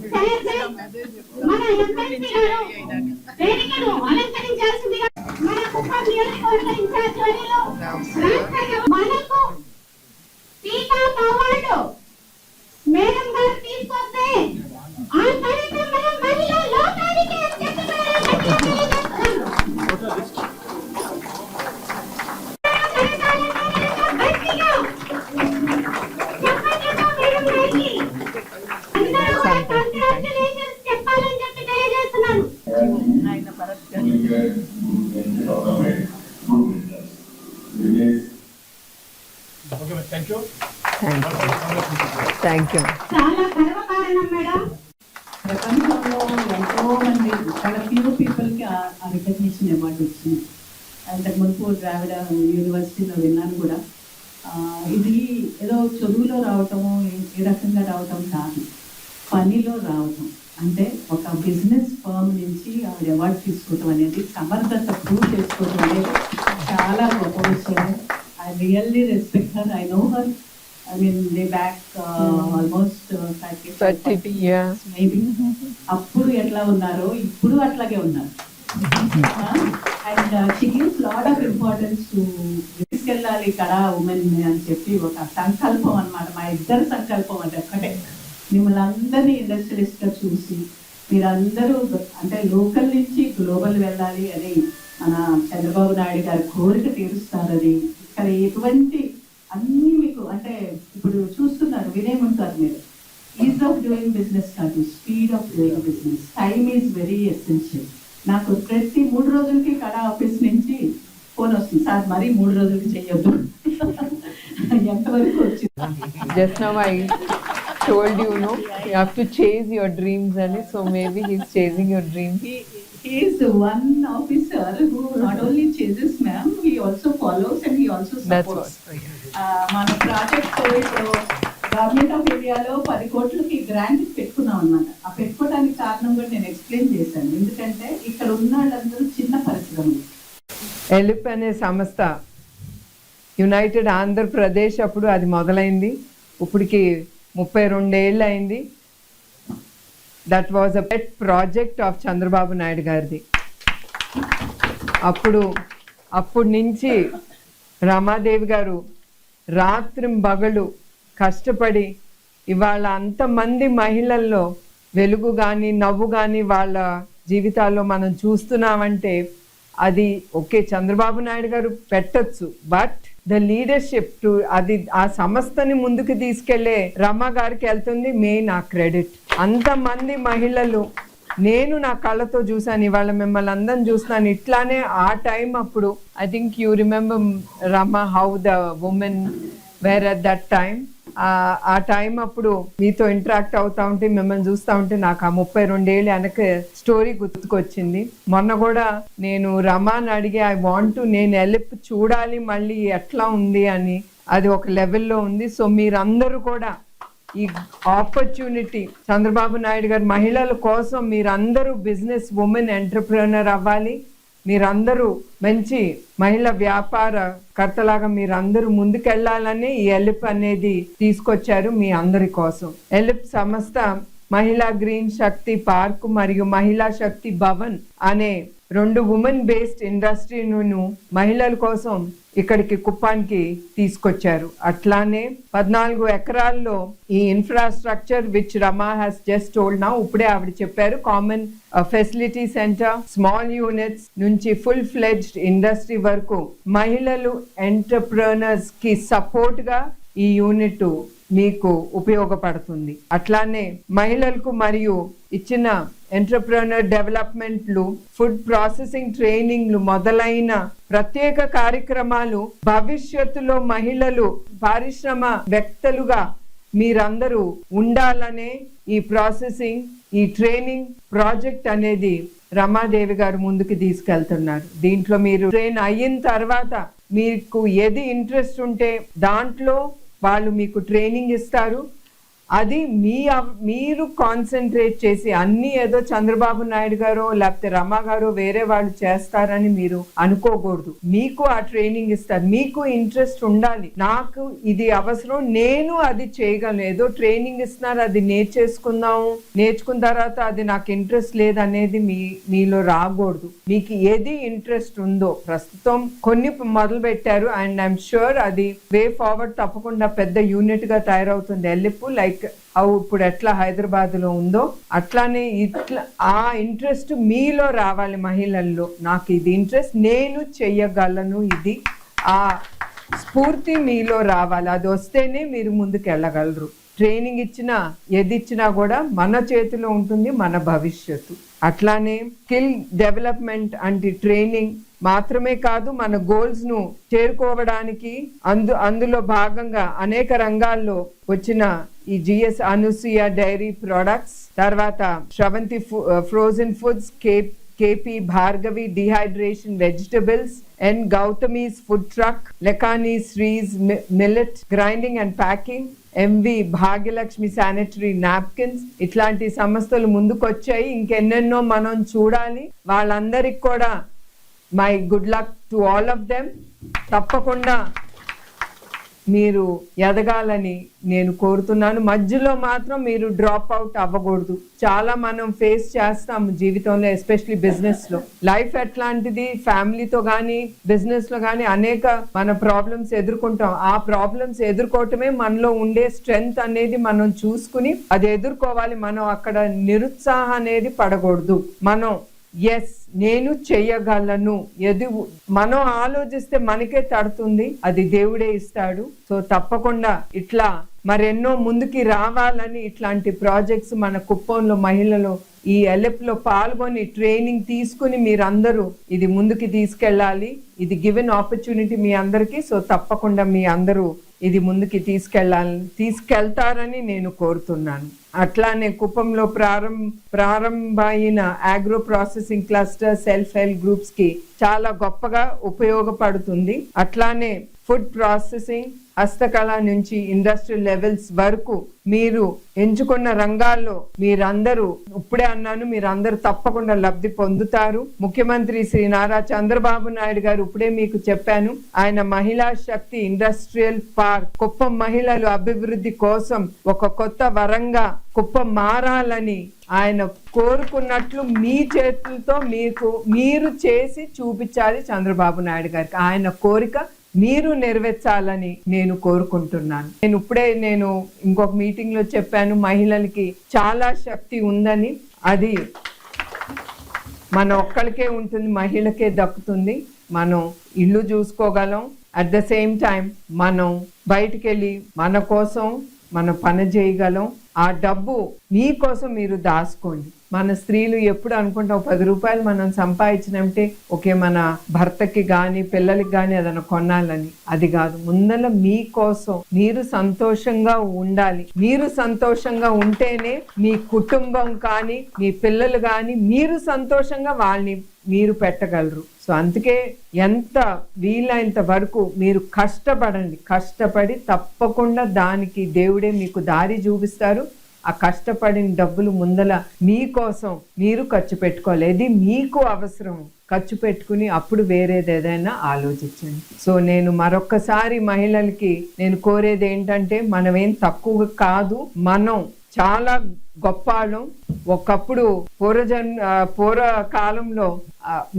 quando. రావటం అంటే ఒక బిజినెస్ ఫర్మ్ నుంచి ఆవిడ అవార్డు తీసుకోవటం అనేది సమర్థత ప్రూవ్ చేసుకోవటం అనేది చాలా గొప్ప విషయం I really respect her I know her I mean they back almost thirty years maybe అప్పుడు ఎట్లా ఉన్నారో ఇప్పుడు అట్లాగే ఉన్నారు. And she gives lot of importance to తీసుకెళ్ళాలి కళా ఉమెన్ అని చెప్పి ఒక సంకల్పం అన్నమాట. మా ఇద్దరు సంకల్పం అంటే ఒక్కటే. మిమ్మల్ని అందరినీ ఇండస్ట్రియలిస్ట్గా చూసి మీరందరూ అంటే లోకల్ నుంచి గ్లోబల్ వెళ్ళాలి అని మన చంద్రబాబు నాయుడు గారి కోరిక తీరుస్తారని ఇక్కడ ఎటువంటి అన్నీ మీకు అంటే ఇప్పుడు చూస్తున్నారు వినే ఉంటారు మీరు. ఈజ్ ఆఫ్ డూయింగ్ బిజినెస్ కాదు speed of doing business time is very essential నాకు ప్రతి మూడు రోజులకి కళ ఆఫీస్ నుంచి ఫోన్ వస్తుంది. సార్ మరి మూడు రోజులకి చెయ్యొద్దు. ఎంతవరకు వచ్చింది? Told you, no, you have to chase your dreams, and so maybe he's chasing your dreams. He, he is the one officer who not only chases ma'am, he also follows and he also That's supports. మన project government of ఇండియాలో పది కోట్లకి grant పెట్టుకున్నాం అన్నమాట ఆ పెట్టుకోవడానికి కారణం కూడా నేను ఎక్స్ప్లెయిన్ చేశాను ఎందుకంటే ఇక్కడ ఉన్న వాళ్ళందరూ చిన్న పరిశ్రమలు ఎలిప్ అనే సంస్థ యునైటెడ్ ఆంధ్రప్రదేశ్ అప్పుడు అది మొదలైంది ఇప్పటికి ముప్పై రెండేళ్ళు అయింది that was a pet project of Chandrababu Naidu గారిది. అప్పుడు అప్పుడు నుంచి రమాదేవి గారు రాత్రింబగలు కష్టపడి ఇవాళ అంతమంది మహిళల్లో వెలుగు కానీ నవ్వు కానీ వాళ్ళ జీవితాల్లో మనం చూస్తున్నామంటే అది ఓకే చంద్రబాబు నాయుడు గారు పెట్టచ్చు. బట్ ద లీడర్షిప్ టు అది ఆ సంస్థని ముందుకు తీసుకెళ్ళే రమ గారికి వెళ్తుంది మెయిన్ ఆ క్రెడిట్. అంతమంది మహిళలు నేను నా కళ్ళతో చూసాను ఇవాళ మిమ్మల్ని అందరం చూస్తున్నాను. ఇట్లానే ఆ టైం అప్పుడు I think you remember Rama how the women were at that time ఆ టైం అప్పుడు మీతో ఇంటరాక్ట్ అవుతా ఉంటే మిమ్మల్ని చూస్తా ఉంటే నాకు ఆ ముప్పై రెండేళ్ళు వెనక స్టోరీ గుర్తుకొచ్చింది. మొన్న కూడా నేను రమాన్ అడిగి ఐ వాంట్ నేను ఎలిప్ చూడాలి మళ్ళీ ఎట్లా ఉంది అని. అది ఒక లెవెల్లో ఉంది. సో మీరందరూ కూడా ఈ ఆపర్చునిటీ చంద్రబాబు నాయుడు గారు మహిళల కోసం మీరందరూ బిజినెస్ ఉమెన్ ఎంటర్ప్రినర్ అవ్వాలి. మీరందరూ మంచి మహిళ వ్యాపార కర్తలాగా మీరందరూ ముందుకెళ్ళాలని ఈ ఎలిప్ అనేది తీసుకొచ్చారు మీ అందరి కోసం. ఎలిప్ సంస్థ మహిళా గ్రీన్ శక్తి పార్క్ మరియు మహిళా శక్తి భవన్ అనే రెండు ఉమెన్ బేస్డ్ ఇండస్ట్రీను మహిళల కోసం ఇక్కడికి కుప్పానికి తీసుకొచ్చారు. అట్లానే పద్నాలుగు ఎకరాల్లో ఈ infrastructure which Rama has just told నా ఇప్పుడే ఆవిడ చెప్పారు common facility centre small units నుంచి ఫుల్ ఫ్లెడ్జ్డ్ ఇండస్ట్రీ వరకు మహిళలు ఎంటర్ప్రనర్స్కి సపోర్ట్గా ఈ యూనిట్ మీకు ఉపయోగపడుతుంది. అట్లానే మహిళలకు మరియు ఇచ్చిన ఎంటర్ప్రనర్ డెవలప్మెంట్లు ఫుడ్ ప్రాసెసింగ్ ట్రైనింగ్లు మొదలైన ప్రత్యేక కార్యక్రమాలు భవిష్యత్తులో మహిళలు పారిశ్రమ వ్యక్తులుగా మీరందరూ ఉండాలనే ఈ ప్రాసెసింగ్ ఈ ట్రైనింగ్ ప్రాజెక్ట్ అనేది రమాదేవి గారు ముందుకు తీసుకెళ్తున్నారు. దీంట్లో మీరు ట్రైన్ అయిన తర్వాత మీకు ఏది ఇంట్రెస్ట్ ఉంటే దాంట్లో వాళ్ళు మీకు ట్రైనింగ్ ఇస్తారు. అది మీ మీరు కాన్సన్ట్రేట్ చేసి అన్ని ఏదో చంద్రబాబు నాయుడు గారు లేకపోతే రమ గారు వేరే వాళ్ళు చేస్తారని మీరు అనుకోకూడదు. మీకు ఆ ట్రైనింగ్ ఇస్తారు. మీకు ఇంట్రెస్ట్ ఉండాలి. నాకు ఇది అవసరం నేను అది చేయగలను. ఏదో ట్రైనింగ్ ఇస్తున్నారు అది నేర్చేసుకుందాం. నేర్చుకున్న తర్వాత అది నాకు ఇంట్రెస్ట్ లేదనేది మీ మీలో రాకూడదు. మీకు ఏది ఇంట్రెస్ట్ ఉందో ప్రస్తుతం కొన్ని మొదలు పెట్టారు అండ్ ఐఎమ్ షూర్ అది వే ఫార్వర్డ్ తప్పకుండా పెద్ద యూనిట్గా తయారవుతుంది. ఎల్లిప్పు లైక్ అవు ఇప్పుడు ఎట్లా హైదరాబాద్లో ఉందో అట్లానే ఇట్లా ఆ ఇంట్రెస్ట్ మీలో రావాలి మహిళల్లో. నాకు ఇది ఇంట్రెస్ట్ నేను చెయ్యగలను ఇది. ఆ స్ఫూర్తి మీలో రావాలి. అది వస్తేనే మీరు ముందుకు వెళ్ళగలరు ట్రైనింగ్ ఇచ్చినా ఏది ఇచ్చినా కూడా మన చేతిలో ఉంటుంది మన భవిష్యత్తు. అట్లానే స్కిల్ డెవలప్మెంట్ అంటే ట్రైనింగ్ మాత్రమే కాదు మన గోల్స్ను చేరుకోవడానికి అందు అందులో భాగంగా అనేక రంగాల్లో వచ్చిన ఈ జిఎస్ అనుసూయ డైరీ ప్రొడక్ట్స్ తర్వాత Sravanthi frozen foods Cape KP Bhargavi dehydration vegetables and Gautami's food truck లెకానీ Sri's millet grinding and packing MV Bhagyalakshmi sanitary napkins ఇట్లాంటి సంస్థలు ముందుకొచ్చాయి. ఇంకెన్నెన్నో మనం చూడాలి. వాళ్ళందరికి కూడా my good luck to all of them. తప్పకుండా మీరు ఎదగాలని నేను కోరుతున్నాను. మధ్యలో మాత్రం మీరు డ్రాప్ అవుట్ అవ్వకూడదు. చాలా మనం ఫేస్ చేస్తాము జీవితంలో ఎస్పెషలీ బిజినెస్లో లైఫ్ ఎట్లాంటిది? ఫ్యామిలీతో కానీ బిజినెస్లో కానీ అనేక మన ప్రాబ్లమ్స్ ఎదుర్కొంటాం. ఆ ప్రాబ్లమ్స్ ఎదుర్కోవటమే మనలో ఉండే స్ట్రెంగ్త్ అనేది మనం చూసుకుని అది ఎదుర్కోవాలి. మనం అక్కడ నిరుత్సాహం అనేది పడకూడదు. మనం ఎస్ నేను చెయ్యగలను. ఎది మనం ఆలోచిస్తే మనకే తడుతుంది. అది దేవుడే ఇస్తాడు. సో తప్పకుండా ఇట్లా మరెన్నో ముందుకి రావాలని ఇట్లాంటి ప్రాజెక్ట్స్ మన కుప్పంలో మహిళలు ఈ ఎల్ఎఫ్లో పాల్గొని ట్రైనింగ్ తీసుకుని మీరందరూ ఇది ముందుకి తీసుకెళ్ళాలి. ఇది గివెన్ ఆపర్చునిటీ మీ అందరికీ. సో తప్పకుండా మీ అందరూ ఇది ముందుకి తీసుకెళ్ళాలని తీసుకెళ్తారని నేను కోరుతున్నాను. అట్లానే కుప్పంలో ప్రారంభ ప్రారంభమైన agro processing cluster self help గ్రూప్స్కి చాలా గొప్పగా ఉపయోగపడుతుంది. అట్లానే ఫుడ్ ప్రాసెసింగ్ హస్తకళ నుంచి ఇండస్ట్రియల్ లెవెల్స్ వరకు మీరు ఎంచుకున్న రంగాల్లో మీరందరూ ఇప్పుడే అన్నాను మీరందరూ తప్పకుండా లబ్ధి పొందుతారు. ముఖ్యమంత్రి శ్రీ నారా చంద్రబాబు నాయుడు గారు ఇప్పుడే మీకు చెప్పాను ఆయన మహిళా శక్తి ఇండస్ట్రియల్ పార్క్ కుప్పం మహిళలు అభివృద్ధి కోసం ఒక కొత్త వరంగా కుప్పం మారాలని ఆయన కోరుకున్నట్లు మీ చేతులతో మీకు మీరు చేసి చూపించాలి చంద్రబాబు నాయుడు గారికి. ఆయన కోరిక మీరు నెరవేర్చాలని నేను కోరుకుంటున్నాను. నేను ఇప్పుడే నేను ఇంకొక మీటింగ్లో చెప్పాను మహిళలకి చాలా శక్తి ఉందని. అది మన ఒక్కరికే ఉంటుంది మహిళకే దక్కుతుంది. మనం ఇల్లు చూసుకోగలం. అట్ ద సేమ్ టైం మనం బయటికి వెళ్ళి మన కోసం మనం పని చేయగలం. ఆ డబ్బు మీకోసం మీరు దాచుకోండి. మన స్త్రీలు ఎప్పుడు అనుకుంటాం పది రూపాయలు మనం సంపాదించినంటే ఓకే మన భర్తకి కానీ పిల్లలకి కానీ ఏదైనా కొనాలని. అది కాదు. ముందల మీకోసం మీరు సంతోషంగా ఉండాలి. మీరు సంతోషంగా ఉంటేనే మీ కుటుంబం కానీ మీ పిల్లలు కానీ మీరు సంతోషంగా వాళ్ళని మీరు పెట్టగలరు. సో అందుకే ఎంత వీలైనంత వరకు మీరు కష్టపడండి. కష్టపడి తప్పకుండా దానికి దేవుడే మీకు దారి చూపిస్తారు. ఆ కష్టపడిన డబ్బులు ముందల మీకోసం మీరు ఖర్చు పెట్టుకోవాలి. ఇది మీకు అవసరం ఖర్చు పెట్టుకుని అప్పుడు వేరేది ఏదైనా ఆలోచించండి. సో నేను మరొక్కసారి మహిళలకి నేను కోరేది ఏంటంటే మనం ఏం తక్కువ కాదు మనం చాలా గొప్పాలు. ఒకప్పుడు పూర్వజన్ పూర్వకాలంలో పూర్వ కాలంలో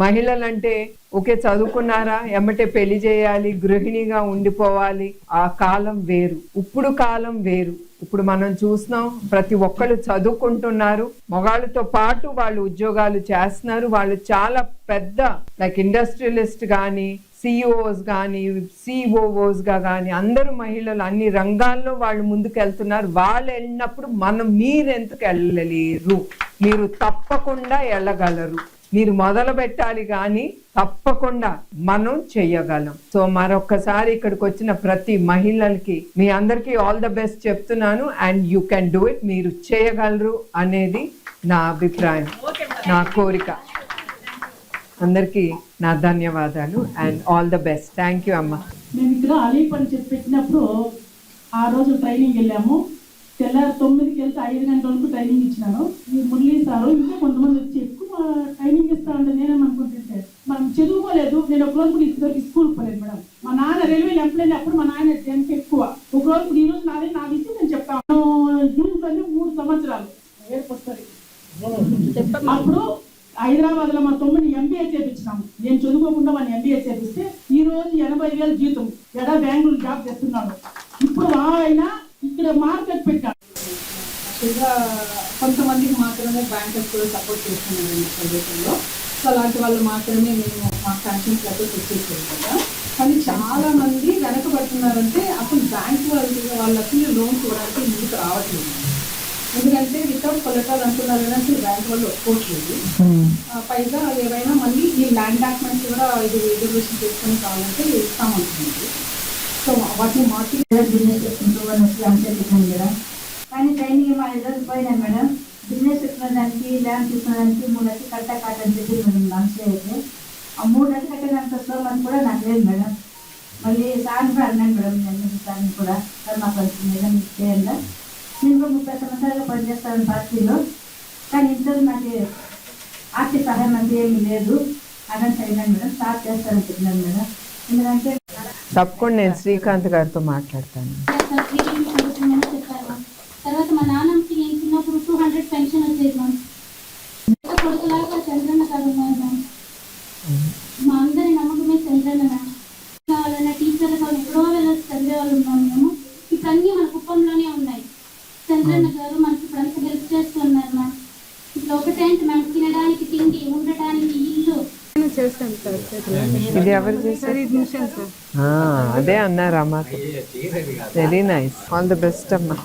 మహిళలంటే ఒకే చదువుకున్నారా? ఎమ్మటే పెళ్ళి చేయాలి గృహిణిగా ఉండిపోవాలి. ఆ కాలం వేరు. ఇప్పుడు కాలం వేరు. ఇప్పుడు మనం చూస్తున్నాం ప్రతి ఒక్కళ్ళు చదువుకుంటున్నారు. మగాళ్ళతో పాటు వాళ్ళు ఉద్యోగాలు చేస్తున్నారు. వాళ్ళు చాలా పెద్ద లైక్ ఇండస్ట్రియలిస్ట్ కానీ సిఇఓస్ కానీ సిఓఓస్గా కానీ అందరూ మహిళలు అన్ని రంగాల్లో వాళ్ళు ముందుకు వెళ్తున్నారు వాళ్ళు వెళ్ళినప్పుడు మనం మీరు ఎందుకు వెళ్ళలేరు? మీరు తప్పకుండా వెళ్ళగలరు. మీరు మొదలు పెట్టాలి కానీ తప్పకుండా మనం చేయగలం సో మరొకసారి ఇక్కడికి వచ్చిన ప్రతి మహిళలకి మీ అందరికీ ఆల్ ద బెస్ట్ చెప్తున్నాను. And you can do it మీరు చేయగలరు అనేది నా అభిప్రాయం నా కోరిక. అందరికీ నా ధన్యవాదాలు and all the best. Thank you అమ్మ. మేము ఇక్కడ అలీప్ అని చెప్పి పెట్టినప్పుడు ఆ రోజు ట్రైనింగ్ వెళ్ళాము. తెల్లారి తొమ్మిదికి వెళ్తే ఐదు గంటల వరకు ట్రైనింగ్ ఇచ్చినాను. ఈ మురళీ సారు ఇంకా కొంతమంది వచ్చి ఎక్కువ ట్రైనింగ్ ఇస్తా ఉంటే నేనేమనుకుంటుంటే మనం చదువుకోలేదు. నేను ఒక రోజు కూడా స్కూల్ పోలేదు మేడం. మా నాన్న రైల్వే ఎంప్లాయీ అప్పుడు మా నాయన ఎంత ఎక్కువ. ఒక రోజు కూడా ఈ రోజు నాది నాకు ఇచ్చి నేను చెప్తాను. దీంట్లోనే మూడు సంవత్సరాలు. ఏర్పడుతుంది అప్పుడు హైదరాబాద్లో మా తమ్ముని ఎంబీఏ చేపించినాము నేను చదువుకోకుండా వాడిని ఎంబీఏ చేపిస్తే ఈ రోజు ఎనభై వేలు జీతం. ఎడా బెంగళూరు జాబ్ చేస్తున్నాడు ఇప్పుడు ఆయన ఇక్కడ మార్కెట్ పెట్టాడు. కొంతమందికి మాత్రమే బ్యాంకర్స్ కూడా సపోర్ట్ చేస్తున్నారండి ప్రదేశంలో. సో అలాంటి వాళ్ళు మాత్రమే మేము మా శాంక్షన్స్ అయితే తెచ్చేసాం కదా. కానీ చాలా మంది వెనకబడుతున్నారంటే అసలు బ్యాంక్ వాళ్ళకి వాళ్ళకి లోన్స్ ఇవ్వడానికి ముందుకు రావట్లేదు. ఎందుకంటే వితౌట్ కొలటాలు అంటున్నారు కానీ అసలు బ్యాంక్ వాళ్ళు ఒప్పుకోవట్లేదు. పైగా ఏవైనా మళ్ళీ ఈ ల్యాండ్ డాక్యుమెంట్స్ కూడా ఇది రిజర్వేషన్ చేసుకొని కావాలంటే ఇస్తామంటున్నారు. సో వాటిని మార్చి బిజినెస్ చేసుకుంటూ వాళ్ళు అంతే చెప్పాను కదా. కానీ ట్రైనింగ్ మా ఇద్దరు పోయినాను మేడం. బిజినెస్ పెట్టుకోవడానికి ల్యాండ్ తీసుకోవడానికి మూడు లక్షలు కట్టా కాటని చెప్పి మేడం లంచ్ అయితే. ఆ మూడు లక్షలు కట్టేదాంత స్తోమని కూడా నాకు లేదు మేడం. మళ్ళీ సార్ కూడా అన్నాను మేడం నేను సార్ని కూడా. సార్ మాకు మేడం చేయండి. నేను ముప్పై సంవత్సరాలుగా పనిచేస్తాను పార్టీలో కానీ ఇంట్లో నాకు ఆర్థిక సహాయం అంటే ఏమీ లేదు అదని అయినాను మేడం సార్ చేస్తారని చెప్పినాను మేడం ఎందుకంటే తప్పకుండా నేను శ్రీకాంత్ గారితో మాట్లాడతాను తర్వాత మా నాన్నకి ఇది ఎవరు చేశారు అదే అన్నారు అమ్మ very nice all the best అమ్మా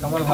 కమల్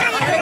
Yeah.